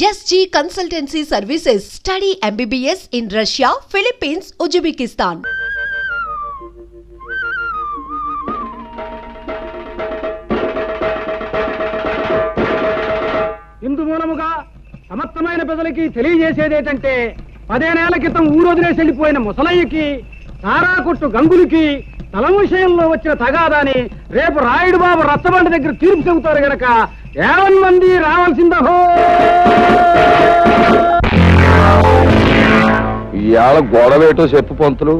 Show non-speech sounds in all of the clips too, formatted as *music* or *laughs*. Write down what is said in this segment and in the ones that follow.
SG consultancy services study MBBS in Russia Philippines Uzbekistan ఇందు మూలముగా సమర్థమైన ప్రజలకి తెలియజేసేదేటంటే పదేనేళ్ళ క్రితం ఊరొదిలేసి వెళ్ళిపోయిన ముసలయ్యకి తారాకొట్టు గంగులకి తలం విషయంలో వచ్చిన తగాదాని రేపు రాయుడు బాబు రచ్చబండ దగ్గర తీర్పు చెబుతారు గనక యావన్ మంది రావాల్సిందహో! ఇవాళ గొడవేటో చెప్పు పంతులు.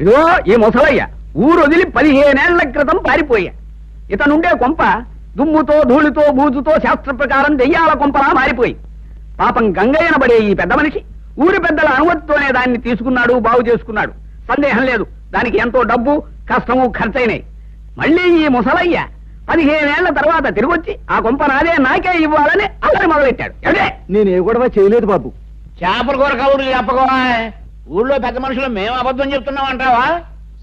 ఇదిగో ఈ ముసలయ్య ఊరు వదిలి పదిహేనేళ్ళ క్రితం పారిపోయా ఇతనుండే కొంప దుమ్ముతో ధూళితో బూజుతో శాస్త్ర ప్రకారం దెయ్యాల కొంపలా మారిపోయి. పాపం గంగయ్యనబడే ఈ పెద్ద మనిషి ఊరి పెద్దల అనుమతితోనే దాన్ని తీసుకున్నాడు బాగు చేసుకున్నాడు. సందేహం లేదు దానికి ఎంతో డబ్బు కష్టము ఖర్చయినాయి మళ్ళీ ఈ ముసలయ్య పదిహేనేళ్ళ తర్వాత తిరిగొచ్చి ఆ కొంప నాదే నాకే ఇవ్వాలని అల్లరి మొదలెట్టాడు. ఎవడే నేను ఏ గొడవ చేయలేదు బాబు. చేపల కూర కబుర్లు చెప్పకోవా? ఊళ్ళో పెద్ద మనుషులు మేము అబద్ధం చెప్తున్నాం అంటావా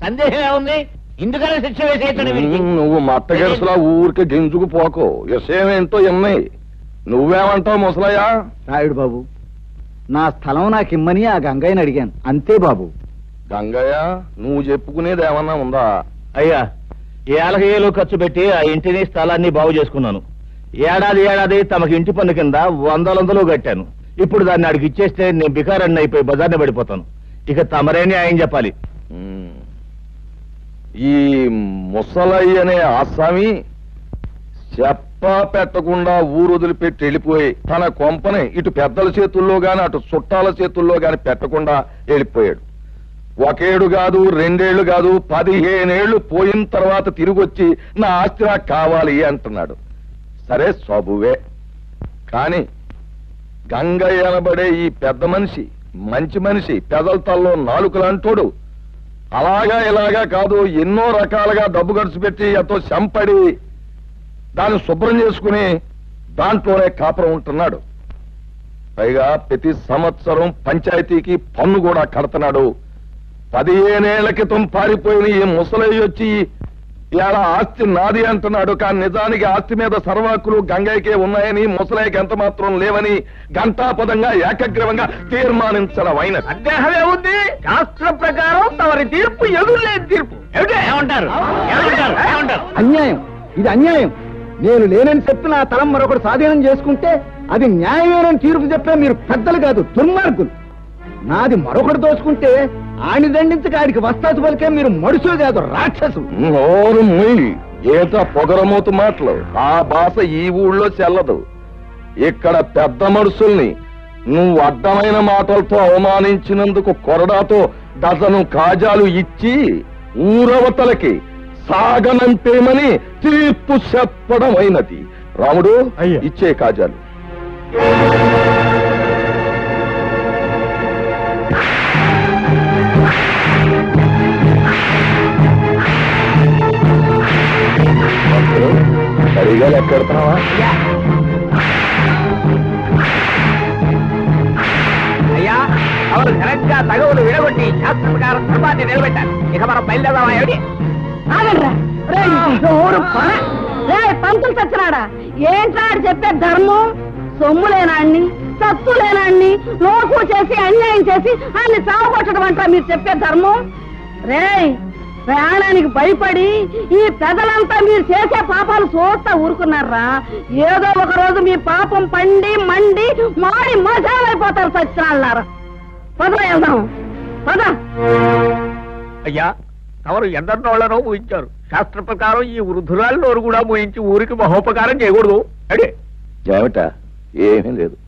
సందేహం ఏముంది ఇందుకనే శిక్ష ఉమ్, నువ్వు మట్టగెరసలా ఊరికి గింజుకు పోకో. విషయం ఏంటో ఎన్నై నువ్వేమంటావు ముసలయ్య? రాయుడు బాబు నా స్థలం నాకు ఇమ్మని ఆ గంగయ్యని అడిగాను. అంతే బాబు. గంగయ్య నువ్వు చెప్పుకునేది ఏమన్నా ఉందా? అయ్యా ఏలగేలు ఖర్చు పెట్టి ఆ ఇంటిని స్థలాన్ని బాగు చేసుకున్నాను. ఏడాది ఏడాది తమకి ఇంటి పన్ను కింద వందలందలు కట్టాను. ఇప్పుడు దాన్ని అడిగి ఇచ్చేస్తే నేను బికారాన్ని అయిపోయి బజార్ని పడిపోతాను. ఇక తమరే న్యాయం చెప్పాలి. ఈ ముసలయ్య అనే ఆసామి చెప్ప పెట్టకుండా ఊరు వదిలిపెట్టి వెళ్ళిపోయి తన కొంపని ఇటు పెద్దల చేతుల్లో గాని అటు చుట్టాల చేతుల్లో గాని పెట్టకుండా వెళ్ళిపోయాడు. ఒకేడు కాదు రెండేళ్ళు కాదు పదిహేనేళ్ళు పోయిన తర్వాత తిరిగొచ్చి నా ఆస్తి నాకు కావాలి అంటున్నాడు. సరే సబువే. కాని గంగయ్య అనబడే ఈ పెద్ద మనిషి మంచి మనిషి పెదల తల్లో నాలుకలంటోడు అలాగా ఇలాగా కాదు ఎన్నో రకాలుగా డబ్బు ఖర్చు పెట్టి ఎంతో శంపడి దాన్ని శుభ్రం చేసుకుని దాంట్లోనే కాపురం ఉంటున్నాడు. పైగా ప్రతి సంవత్సరం పంచాయతీకి పన్ను కూడా కడుతున్నాడు. పదిహేనేళ్ళ క్రితం పారిపోయిన ఈ ముసలయ్య వచ్చి ఇలా ఆస్తి నాది అంటున్నాడు కానీ నిజానికి ఆస్తి మీద సర్వాకులు గంగయ్యకే ఉన్నాయని ముసలయ్యకి ఎంత మాత్రం లేవని ఘంటాపదంగా ఏకగ్రీవంగా తీర్మానించడం అయినది. సందేహమే ఉంది శాస్త్ర ప్రకారం తమరి తీర్పు ఎదురులేని తీర్పు. ఏమిటి? ఏమంటారు? ఏమంటారు? ఏమంటారు? అన్యాయం. ఇది అన్యాయం. నేను లేనని చెప్పి నా తలం మరొకటి స్వాధీనం చేసుకుంటే అది న్యాయమేనని తీర్పు చెప్పే మీరు పెద్దలు కాదు దుర్మార్గులు. నాది మరొకటి దోచుకుంటే ఆని దండించక ఆడికి వస్తాసు పలికే మీరు మడుసు కాదు రాక్షసు. నోరు పొగరమూతు మాటలు. ఆ భాష ఈ ఊళ్ళో చెల్లదు. ఇక్కడ పెద్ద మనుషుల్ని నువ్వు అడ్డమైన మాటలతో అవమానించినందుకు కొరడాతో డజను కాజాలు ఇచ్చి ఊరవతలకి సాగనంపేమని తీర్పు చెప్పడం అయినది రాముడు. ఇచ్చే కాజాలు. సరిగా లెక్కెడుతున్నావా అయ్యా అవరు ఘనంగా తగవులు విడగొట్టి శాస్త్ర ప్రకారం ధర్మాన్ని నిలబెట్టారు. ఇక మనం బయలుదేరదామా ఏమిటి? పంతులు చచ్చినాడా ఏంట్రా ఆడు చెప్పే ధర్మం? సొమ్ము లేనాన్ని సత్తు లేనాన్ని నోకు చేసి అన్యాయం చేసి అన్ని చావగొట్టడం అంటారా మీరు చెప్పే ధర్మం? రే ప్రాణానికి భయపడి ఈ పెదలంతా మీరు చేసే పాపాలు చూస్తా ఊరుకున్నారా? ఏదో ఒక రోజు మీ పాపం పండి మండి మాడి మసాలైపోతారు సత్యనారాయణ పద వెళ్దాం. పద. అయ్యా తమరు ఎందరినోళ్ళనో ఊహించారు. శాస్త్ర ప్రకారం ఈ వృద్ధురాలు కూడా మోయించి ఊరికి మహోపకారం చేయకూడదు. అడే. ఏమిట ఏమీ లేదు.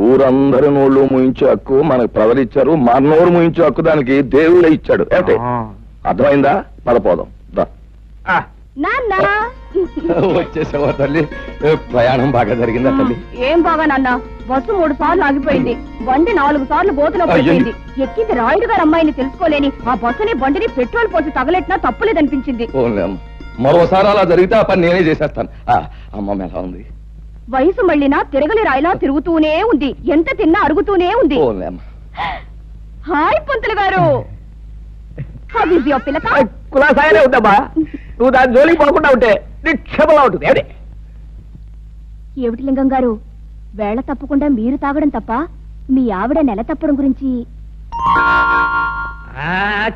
ఊరందరి నోళ్ళు ముయించే హక్కు మనకు ప్రవరించారు మన నోరు ముయించే హక్కు దానికి దేవుడే ఇచ్చాడు. ఏమిటి? అర్థమైందా? పదపోదాం దా. *laughs* వచ్చేసావా తల్లి? ప్రయాణం బాగా జరిగిందా తల్లి? ఏం బాగా నాన్న? బస్సు మూడు సార్లు ఆగిపోయింది. బండి నాలుగు సార్లు అయ్యో. పడిపోయింది ఎక్కింది రాయుడు గారు అమ్మాయిని తెలుసుకోలేని ఆ బస్సుని బండిని పెట్రోల్ పోసి తగలెట్టినా తప్పులేదనిపించింది. అమ్మ. మరోసారి అలా జరిగితే ఆ పని నేనే చేసేస్తాను. ఆ, అమ్మమ్మ ఎలా ఉంది? వయసు మళ్ళినా తిరగలి రాయిలా తిరుగుతూనే ఉంది. ఎంత తిన్నా అరుగుతూనే ఉంది. హాయ్ పంతులు గారు. కులాసాయనే ఉందమ్మా. నువ్వు దాని జోలికి పోకుండా ఉంటే ఉంటుంది. ఏమిటి? ఏమిటి లింగం గారు? వేళ తప్పకుండా మీరు తాగడం తప్ప మీ ఆవిడ నెల తప్పడం గురించి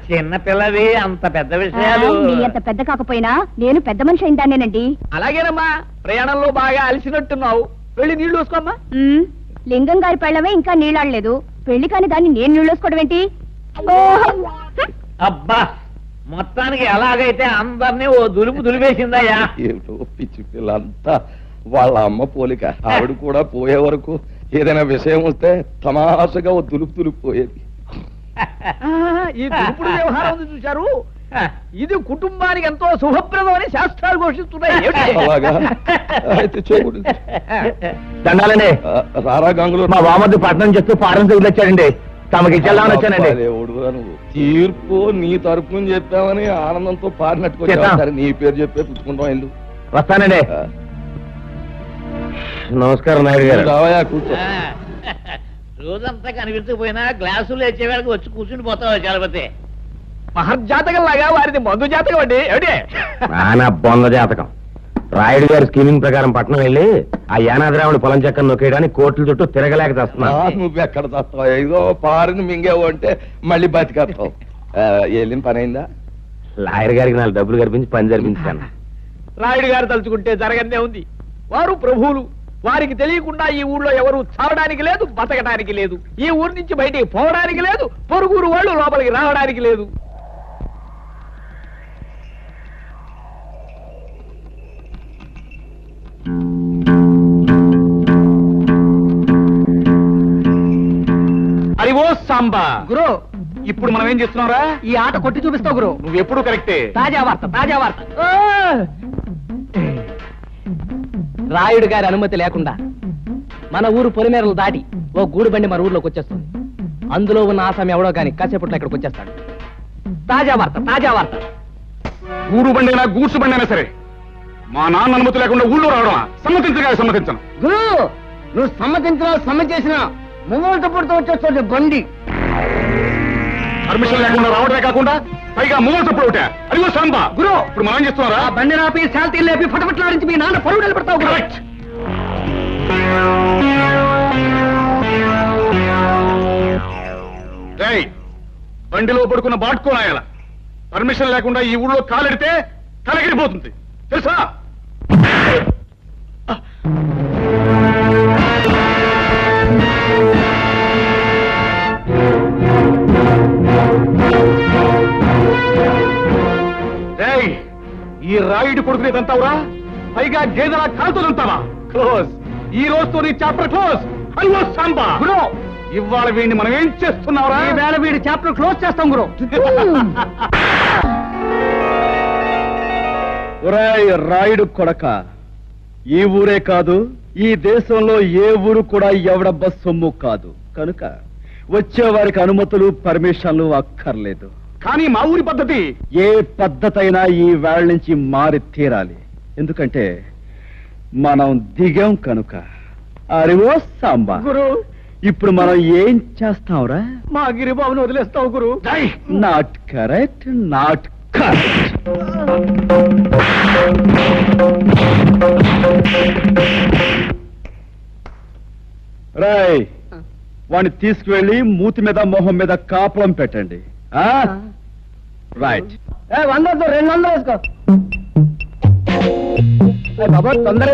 చిన్న పిల్లవి అంత పెద్ద విషయాలు. మీ అంత పెద్ద కాకపోయినా నేను పెద్ద మనిషి అయిందానేనండి అలాగేనమ్మా ప్రయాణంలో బాగా అలసినట్టున్నావు. వెళ్ళి నీళ్ళు చూసుకోమ్మా ఉమ్, లింగం గారి పెళ్ళమే ఇంకా నీళ్ళాడలేదు. పెళ్ళి కాని దాన్ని నేను నీళ్ళోసుకోవడం ఏంటి! అబ్బా మొత్తానికి ఎలాగైతే అందరినీ ఓ దులుపు దులిపేసిందయ్యా. ఏమిటో పిచ్చి పిల్లంతా వాళ్ళ అమ్మ పోలిక. ఆవిడ కూడా పోయే వరకు ఏదైనా విషయం వస్తే తమాషగా ఓ దులుపు దులుపు పోయేది ఈ దురుపుడు వ్యవహారం ఉంది చూశారు. ఇది కుటుంబానికి ఎంతో శుభప్రదం అని శాస్త్రాలు ఘోషిస్తున్నాయి? అలాగా? అయితే చేయకూడదు. దండాలండి ఆ, రారా గంగులు మా బామర్ది పట్నం చేస్తూ పారం వచ్చాడండి తమకి ఇచ్చేద్దామని వచ్చానండి. తీర్పు నీ తరపున చెప్పామని ఆనందంతో పారినట్టుకు వచ్చావు. చేద్దాం. సరే నీ పేరు చెప్పే పుచ్చుకుంటాం ఇల్లు వస్తానండి. నమస్కారం నాయుడు గారు. రావయా కూర్చో. రోజంతా కనిపించకపోయినా గ్లాసులు వచ్చే వేళకి వచ్చి కూర్చుని పోతావు చలపతి? మహర్జాతకం లాగా వారిది మందు జాతకం అండి. ఏమిటి? నానా బొంద జాతకం. రాయుడు గారి స్కీమింగ్ ప్రకారం పట్నం వెళ్ళి ఆ యానాద్రావుడి పొలం చెక్కను నొక్కేయడానికి కోట్ల చుట్టూ తిరగలేక ఆ, తెస్తున్నాను నువ్వు ఎక్కడ తస్తావు ఏదో పారిని మింగేవు అంటే మళ్ళీ బతికేస్తావు. వెళ్ళిన పని అయిందా? లాయర్ గారికి నాలుగు డబ్బులు కనిపించి పని జరిపించాను. రాయుడు గారు తలుచుకుంటే జరగనే ఉంది. వారు ప్రభువులు. వారికి తెలియకుండా ఈ ఊళ్ళో ఎవరు చావడానికి లేదు బతకడానికి లేదు. ఈ ఊరు నుంచి బయటికి పోవడానికి లేదు పొరుగురు వాళ్ళు లోపలికి రావడానికి లేదు. అరివో సాంబా. గురు. ఇప్పుడు మనం ఏం చేస్తున్నారా ఈ ఆట కొట్టి చూపిస్తావు గురు. నువ్వు ఎప్పుడు కరెక్టే? తాజా వార్త తాజా వార్త. రాయుడు గారి అనుమతి లేకుండా మన ఊరు పొలిమేరలు దాటి ఓ గూడు బండి మన ఊర్లోకి వచ్చేస్తుంది. అందులో ఉన్న ఆసామి ఎవడో గాని కాసేపట్లో ఇక్కడికి వచ్చేస్తాడు. తాజా వార్త తాజా వార్త. గూడు బండైనా గూడ్సు బండైనా సరే మా నాన్న అనుమతి లేకుండా ఊళ్ళో రావడం సమ్మతించగా సమ్మతించను. గురు నువ్వు సమ్మతించినా సమ్మతించినా ముంగోళ్ళతో పుడుతూ వచ్చేస్తుంది బండి పర్మిషన్ లేకుండా రావడమే కాకుండా పైగా మూగలు తప్పుడు ఒకటే. అదిగో సాంబా. గురు! ఇప్పుడు మనం చేస్తున్నారా ఆ బండి నాపి శాంతి లేపి ఫటఫట్లాడించి మీ నాన్న పరువు నిలబడతావు గురు! కరెక్ట్ రేయ్, బండిలో పడుకున్న బాటుకోనాయాల పర్మిషన్ లేకుండా ఈ ఊళ్ళో కాలెడితే తలగిరిపోతుంది తెలుసా? ఈ రాయుడు కొడుకుని తంతావురా పైగా గేదెల కాలుతో తంతావా క్లోజ్. ఈ రోజుతో నీ చాప్టర్ క్లోజ్. అయ్యో సాంబా! గురు! ఇవాళ వీడిని మనం ఏం చేస్తున్నావురా? ఈ వేళ వీడి చాప్టర్ క్లోజ్ చేస్తాం గురు. *laughs* ఒరేయ్ రాయుడు కొడక. ఈ ఊరే కాదు ఈ దేశంలో ఏ ఊరు కూడా ఎవడబ్బ సొమ్ము కాదు. కనుక వచ్చే వారికి అనుమతులు పర్మిషన్లు అక్కర్లేదు. కానీ మా ఊరి పద్ధతి ఏ పద్ధతైనా ఈ వేళ నుంచి మారి తీరాలి. ఎందుకంటే మనం దిగాం కనుక. అరివో సాంబా. గురు. ఇప్పుడు మనం ఏం చేస్తాంరా మా గిరిబాబుని వదిలేస్తావు గురు. Not correct not correct. Roy! వాడిని తీసుకువెళ్ళి మూతి మీద మొహం మీద కాపురం పెట్టండి. ఆ. రైట్ వందొద్దు రెండు వందలు వేసుకో బాబా తొందర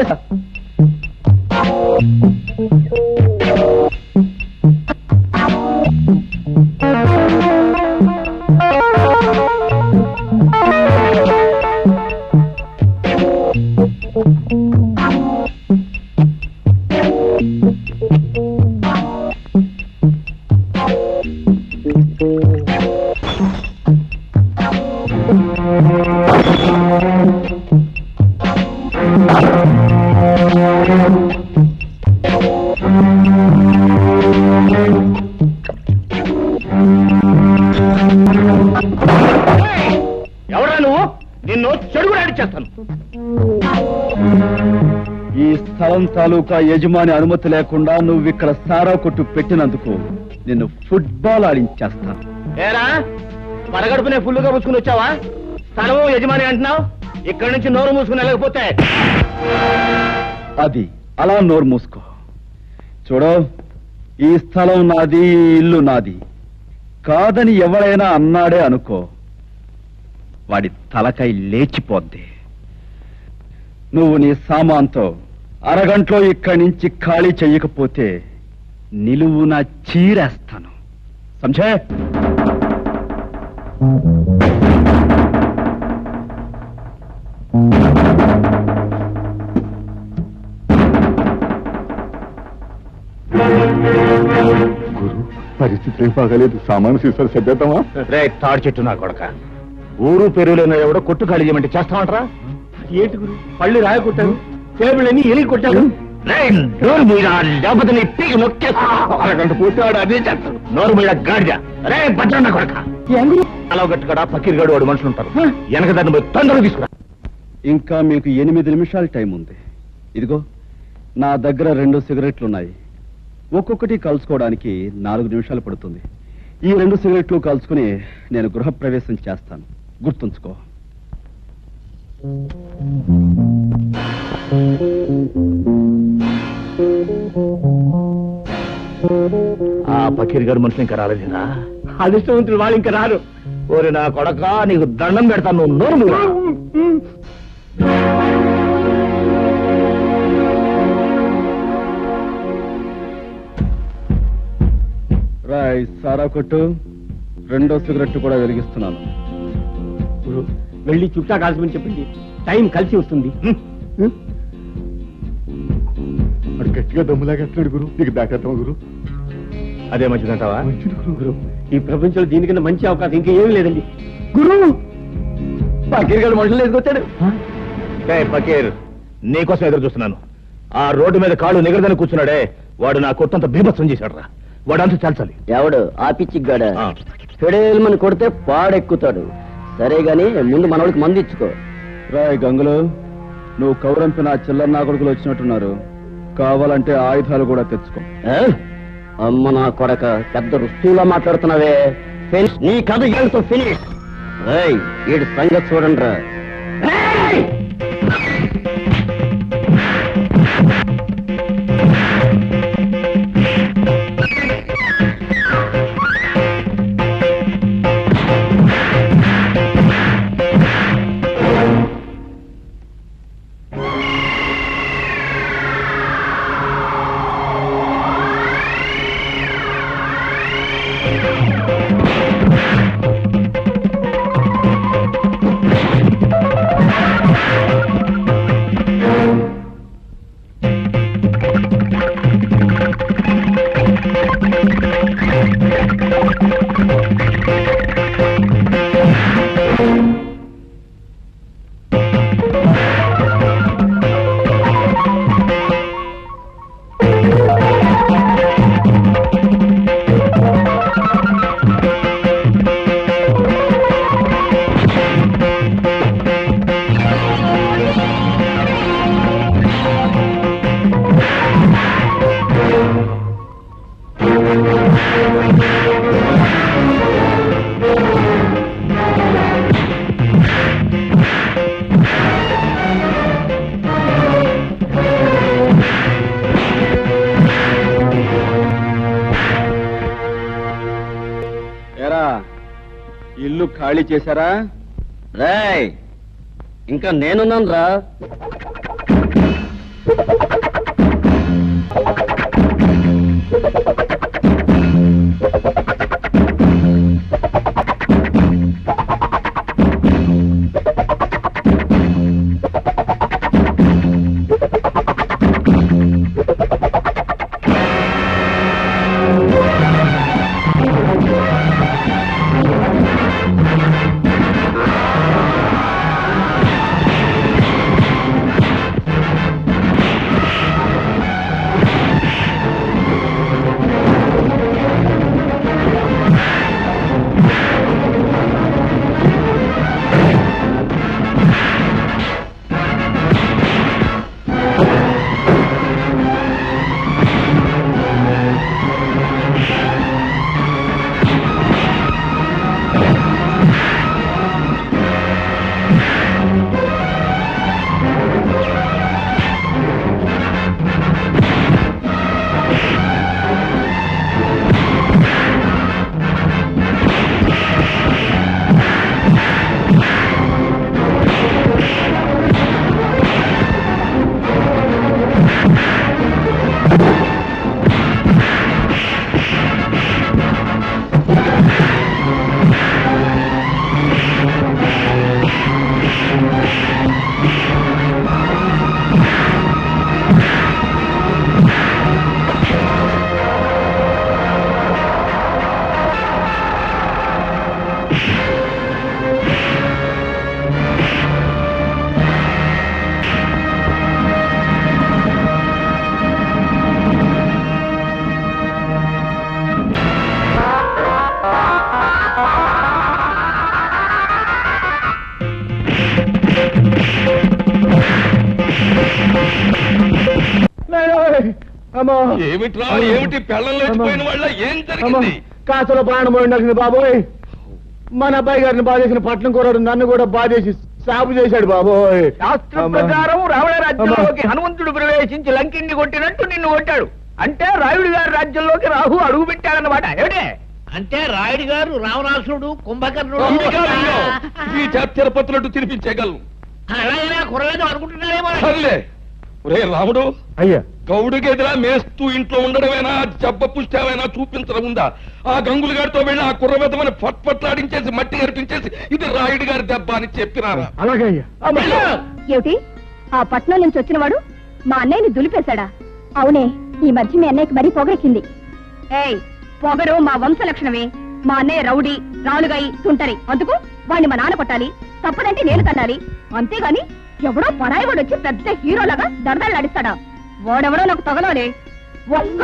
తాలూకా యజమాని అనుమతి లేకుండా నువ్వు ఇక్కడ సారా కొట్టు పెట్టినందుకు నిన్ను ఫుట్బాల్ ఆడించేస్తాను ఏరా? పడగడుపునే ఫుల్లుగా పుచ్చుకుని వచ్చావా? స్థలము యజమాని అంటున్నావు? ఇక్కడి నుంచి నోరు మూసుకుని వెళ్ళకపోతే? అది అలా నోరు మూసుకో. చూడు ఈ స్థలం నాది ఈ ఇల్లు నాది. కాదని ఎవరైనా అన్నాడే అనుకో వాడి తలకై లేచిపోద్ది. నువ్వు నీ సామాన్తో అరగంటలో ఇక్కడి నుంచి ఖాళీ చెయ్యకపోతే నిలువున చీరేస్తాను. సంజయ్ గురు పరిస్థితి బాగాలేదు. సామాను సీసాలు సర్దేద్దామా? రే తాడి చెట్టు నా కొడక. ఊరు పెరుగులైన ఎవడో కొట్టు ఖాళీ చేయమంటే చేస్తామంటరా ఏంటి గురు? పళ్ళు రాయ కొట్టాను టేబుల్ అన్ని ఎలిగి కొట్టాను రేయ్, నోరు మీరా లేకపోతే నీ పీకి నొక్కేస్తా అరగంట అదే చేస్తాడు. నోరు మీద గాడిద. రే భద్రన్న కొడక. అలా గట్టుకడా పకీర్గాడు వాడు మనుషులు ఉంటారు. వెనక దాన్ని పోయి తొందరగా తీసుకురా. ఇంకా మీకు ఎనిమిది నిమిషాల టైం ఉంది. ఇదిగో నా దగ్గర రెండు సిగరెట్లు ఉన్నాయి ఒక్కొక్కటి కలుసుకోవడానికి నాలుగు నిమిషాలు పడుతుంది. ఈ రెండు సిగరెట్లు కలుసుకుని నేను గృహప్రవేశం చేస్తాను. గుర్తుంచుకో. ఆ పకీర్ గారు మనుషులు ఇంకా రాలేదేనా? అదృష్టవంతులు వాళ్ళు ఇంకా రారు ఓరి నా కొడక నీకు దండం పెడతాను నువ్వు నోరు. రాయ్ సారా కొట్టు. రెండో సిగరెట్ కూడా వెలిగిస్తున్నాను. వెళ్ళి చుట్టా కాల్చమని చెప్పండి టైం కలిసి వస్తుంది. గట్టిగా దమ్ములాగేస్తున్నాడు గురు. నీకు దాటేద్దామా గురు. అదే మంచిదంటావా? మంచిది గురు గురు. ఈ ప్రపంచంలో దీనికన్నా మంచి అవకాశం ఇంకా ఏమీ లేదండి. గురు! పకీర్ గారు మనుషులు ఎదుకొచ్చాడు ఏయ్ పకీర్ నీకోసం ఎదురు చూస్తున్నాను. ఆ రోడ్డు మీద కాళ్ళు నిగరదని కూర్చున్నాడే. వాడు నా కొట్టంత బీభత్సం చేశాడు రా వాడు అంత చాల్చాలి. ఎవడు? ఆ పిచ్చిగాడ ఆ. ఫెడేల్మని కొడితే పాడెక్కుతాడు. సరే గాని ముందు మనోడికి మంది ఇచ్చుకో. రాయ్ గంగులు నువ్వు కౌరంపిన చిల్లర నా కొడుకులు వచ్చినట్టున్నారు. కావాలంటే ఆయుధాలు కూడా తెచ్చుకో. అమ్మ నా కొడక పెద్ద రుస్తువులా మాట్లాడుతున్నావే. ఫినిష్ నీ కథ ఏళ్ళతో ఫినిష్ ఏడు సంగతి చూడండి రా ఖాళీ చేశారా? రాయ్ ఇంకా నేనున్నాను రా ఆ ఏమిట్రా? ఏమిటి? పెళ్ళం లేచిపోయిన వాళ్ళ ఏం అమ్మో. జరిగింది? కాసులో ప్రాణం పోయిండాల్సింది బాబోయ్. మన అబ్బాయి గారిని బాధేసిన పట్నం కూరడు నన్ను కూడా బాధేసి సాపు చేశాడు బాబోయ్. శాస్త్ర. ప్రకారం రావణ రాజ్యంలోకి హనుమంతుడు ప్రవేశించి లంకిని కొట్టినట్టు నిన్ను కొట్టాడు. అంటే రాయుడు గారి రాజ్యంలోకి రాహు అడుగు పెట్టాడన్నమాట. ఏమిటే? అంటే రాయుడు గారు రావణాసుడు కుంభకర్ణుడు. ఈ అలాగైనా? కుర్రలేదు అనుకుంటున్నారేమో. రాముడు. అయ్యా. గౌడుకి ఎదురా మేస్తూ ఇంట్లో ఉండడమేనా? జబ్బ పుష్టామైనా చూపించడం ఉందా ఆ గంగులు గారితో వెళ్ళి ఆ కుర్రబెద్దమని పట్పట్లాడించేసి మట్టి కనిపించేసి ఇది రాయుడు గారి దెబ్బ అని చెప్పినారా? అలాగే ఏమిటి? ఆ పట్నం నుంచి వచ్చినవాడు మా అన్నయ్యని దులిపేశాడా? అవునే ఈ మధ్య మీ అన్నయ్యకి మరీ పొగరెక్కింది. ఏయ్ పొగరు మా వంశ లక్షణమే. మా అన్నయ్య రౌడీ రాలుగాయి తుంటరి. అందుకు వాణ్ణి మా నాన్న కొట్టాలి. తప్పదంటే నేను తన్నాలి. అంతేగాని ఎవడో పరాయి వాడు వచ్చి పెద్ద హీరోలాగా దడదలు నడిస్తాడా వాడెవడో నాకు తగలోలే ఒక్క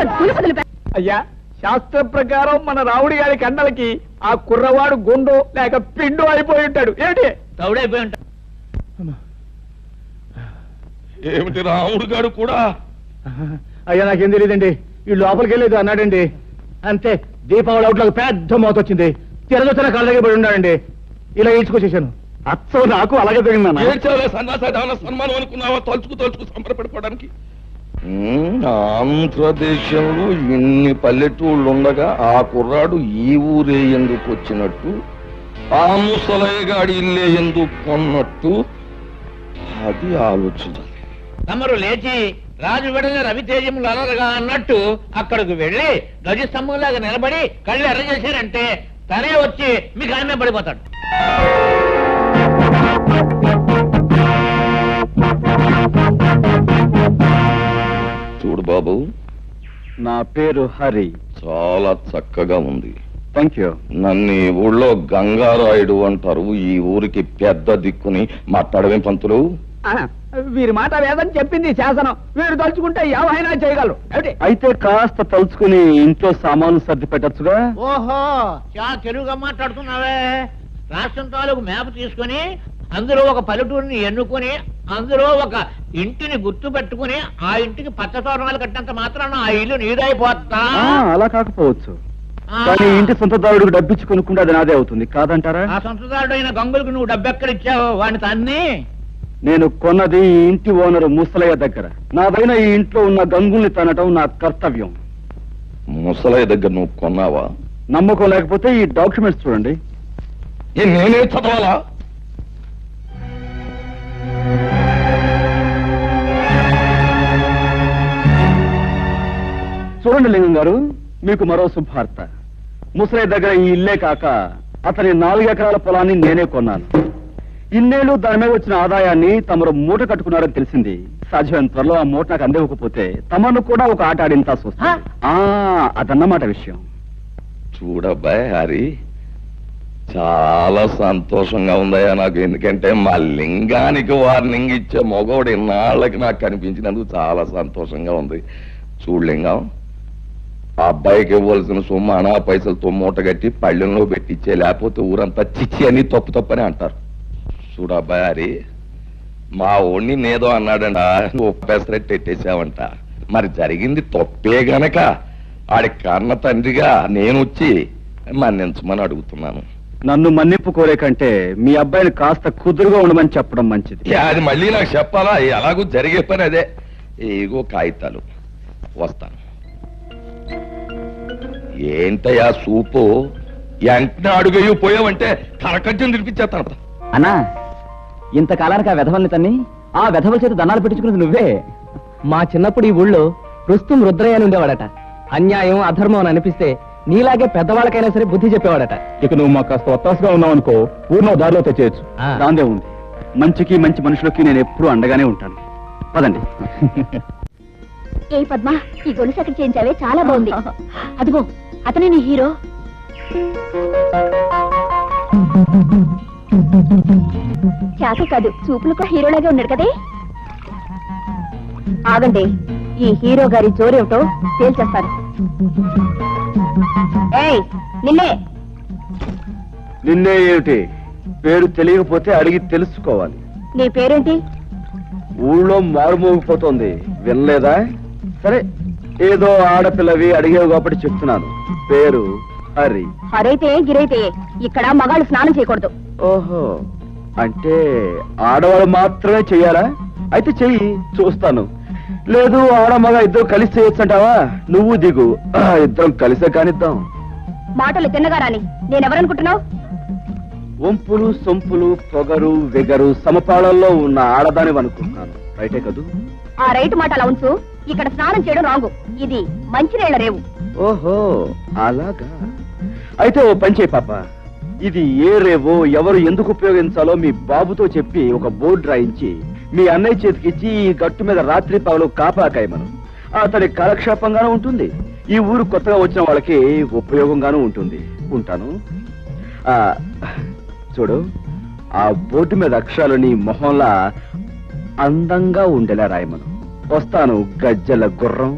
అయ్యా శాస్త్ర ప్రకారం మన రావుడి గారి కండలకి ఆ కుర్రవాడు గుండు లేక పిండు అయిపోయి ఉంటాడు. ఏమిటి? తౌడైపోయి ఉంటా ఏమిటి రాముడు గారు కూడా? అయ్యా నాకేం తెలియదండి. ఈ లోపలికి వెళ్ళేది అన్నాడండి. అంతే దీపావళి అవుట్లోకి పెద్ద మోత వచ్చింది. తిరగొచ్చిన కళ్ళ దగ్గర పడి ఉన్నాడండి. ఇలా ఈడ్చుకొచ్చేసాను అచ్చం నాకు అలాగే సన్నాసాదాన సన్మానం అనుకున్నావా? తలుచుకు తలుచుకు సంబరపడిపోవడానికి. ఆంధ్రదేశంలో ఇన్ని పల్లెటూళ్ళు ఉండగా ఆ కుర్రాడు ఈ ఊరే ఎందుకు వచ్చినట్టు ఆ ముసలయ్యగాడి ఇల్లే ఎందుకు కొన్నట్టు అది ఆలోచించాలి తమరు లేచి రాజు వెడల రవితేజములు అలరగా అన్నట్టు అక్కడికి వెళ్ళి గజ స్తంభంలాగా నిలబడి కళ్ళు ఎర్ర చేశారంటే తనే వచ్చి మీకు ఆమె పడిపోతాడు. నా పేరు హరి. చాలా చక్కగా ఉంది. థ్యాంక్ యూ నన్ను ఈ ఊళ్ళో గంగారాయుడు అంటారు. ఈ ఊరికి పెద్ద దిక్కుని మాట్లాడవేం పంతులు? ఆ, వీరి మాట వేదని చెప్పింది శాసనం. వీరు తలుచుకుంటే ఏమైనా చేయగలరు. అయితే కాస్త తలుచుకుని ఇంట్లో సామాన్లు సర్ది పెట్టచ్చుగా? ఓహో చాలా తెలుగుగా మాట్లాడుతున్నావే. రాష్ట్రం తాలూకు మ్యాప్ తీసుకొని అందులో ఒక పల్లెటూరిని ఎన్నుకొని అందులో ఒక ఇంటిని గుర్తు పెట్టుకుని ఆ ఇంటికి పచ్చ తోరణాలు కట్టినంత మాత్రాన ఆ ఇల్లు నీదైపోతా. అలా కాకపోవచ్చు. కానీ ఇంటి సొంతదారుడికి డబ్బిచ్చి కొనుక్కుంటే అది నాదే అవుతుంది కాదంటారా? ఆ సొంతదారుడైన గంగులకు నువ్వు డబ్బెక్కడిచ్చావు వాడిని తన్ని? నేను కొన్నది ఈ ఇంటి ఓనరు ముసలయ్య దగ్గర. నాదైన ఈ ఇంట్లో ఉన్న గంగుల్ని తనటం నా కర్తవ్యం. ముసలయ్య దగ్గర నువ్వు కొన్నావా? నమ్మకం లేకపోతే ఈ డాక్యుమెంట్స్ చూడండి. ఏ నేనే చదవాలా? చూడండి లింగం గారు మీకు మరో శుభార్త. ముసలయ్య దగ్గర ఈ ఇల్లే కాక అతని నాలుగు ఎకరాల పొలాన్ని నేనే కొన్నాను. ఇన్నేళ్ళు దాని మీద వచ్చిన ఆదాయాన్ని తమరు మూట కట్టుకున్నారని తెలిసింది. సాధ్యమైన త్వరలో ఆ మూట నాకు అందివ్వకపోతే తమను కూడా ఒక ఆట ఆడింతాల్సి వస్తుంది ఆ, అదన్నమాట విషయం. చూడబ్బాయ్ హరి. చాలా సంతోషంగా ఉందయ్యా నాకు. ఎందుకంటే మా లింగానికి వార్నింగ్ ఇచ్చే మగవాడు ఇన్నాళ్ళకి నాకు కనిపించినందుకు చాలా సంతోషంగా ఉంది. చూడు లింగం. ఆ అబ్బాయికి ఇవ్వాల్సిన సొమ్ము అనా పైసలతో మూట కట్టి పళ్ళెంలో పెట్టించే లేకపోతే ఊరంతా చిచ్చి అని తప్పు తప్పని అంటారు. చూడు అబ్బాయి మా ఓణ్ణి నేదో అన్నాడంట నువ్వు పెసరెట్టు ఎట్టేసావంట. మరి జరిగింది తప్పే గనక. ఆడి కన్న తండ్రిగా నేను వచ్చి మన్నించమని అడుగుతున్నాను. నన్ను మన్నింపు కోరే కంటే మీ అబ్బాయిని కాస్త కుదురుగా ఉండమని చెప్పడం మంచిది. అది మళ్ళీ నాకు చెప్పాలా? ఎలాగూ జరిగే పని అదే. ఏగో కాగితాలు. వస్తాను. ఏంటయ్యా సూపు? వెంటనే అడుగయ్యి పోయావంటే కరకజ్జం తినిపించేస్తాను అన్నా ఇంతకాలానికి ఆ వెధవల్ని తన్ని ఆ వెధవల చేత దండాలు పెట్టించుకున్నది నువ్వే. మా చిన్నప్పుడు ఈ ఊళ్ళో రుస్తుం రుద్రయ్య అని ఉండేవాడట. అన్యాయం అధర్మం అని అనిపిస్తే నీలాగే పెద్దవాళ్ళకైనా సరే బుద్ధి చెప్పేవాడట. ఇక నువ్వు మాకు కాస్త ఒత్తాసుగా ఉన్నావు అనుకో ఊరిలో దారిలో తెచ్చేయచ్చు. ఆ. దాందే ఉంది. మంచికి మంచి మనుషులకి నేను ఎప్పుడూ అండగానే ఉంటాను. పదండి. ఏ పద్మ ఈ గొలుసు అక్కడ చేయించావే? చాలా బాగుంది. *laughs* అదిగో అతనే నీ హీరో? చేత కాదు చూపులకు హీరోలాగే ఉన్నాడు కదే. ఆగండి ఈ హీరో గారి జోరేమిటో తేల్చేస్తాను. ఏయ్ నిన్నే. నిన్నే ఏమిటి? పేరు తెలియకపోతే అడిగి తెలుసుకోవాలి. నీ పేరేంటి? ఊళ్ళో మారుమోగిపోతోంది. వినలేదా? సరే ఏదో ఆడపిల్లవి అడిగేవి కాబట్టి చెప్తున్నాను. పేరు హరి. హరైతే గిరైతే ఇక్కడ మగాళ్ళు స్నానం చేయకూడదు. ఓహో అంటే ఆడవాళ్ళు మాత్రమే చెయ్యాలా? అయితే చెయ్యి చూస్తాను. లేదు ఆడ మగ ఇద్దరు కలిసి చేయొచ్చు అంటావా నువ్వు దిగు. ఇద్దరం కలిసే కానిద్దాం. మాటలు తిన్నగా రాని నేనెవరనుకుంటున్నావు? వంపులు సొంపులు పొగరు వెగరు సమపాళల్లో ఉన్న ఆడదాని అనుకుంటున్నాను రైటే కదూ? ఆ రైటు మాట అలా ఉంచు. ఇక్కడ స్నానం చేయడం రాంగు. ఇది మంచినీళ్ళ రేవు. ఓహో అలాగా. అయితే ఓ పని చేయి పాప. ఇది ఏ రేవో ఎవరు ఎందుకు ఉపయోగించాలో మీ బాబుతో చెప్పి ఒక బోర్డు రాయించి మీ అన్నయ్య చేతికిచ్చి ఈ గట్టు మీద రాత్రి పగలు కాపాకాయమను అతని కాలక్షేపంగానూ ఉంటుంది. ఈ ఊరు కొత్తగా వచ్చిన వాళ్ళకి ఉపయోగంగానూ ఉంటుంది. ఉంటాను. ఆ చూడు ఆ బోర్డు మీద అక్షరాలు నీ మొహంలా అందంగా ఉండేలా రాయమను. వస్తాను గజ్జల గుర్రం.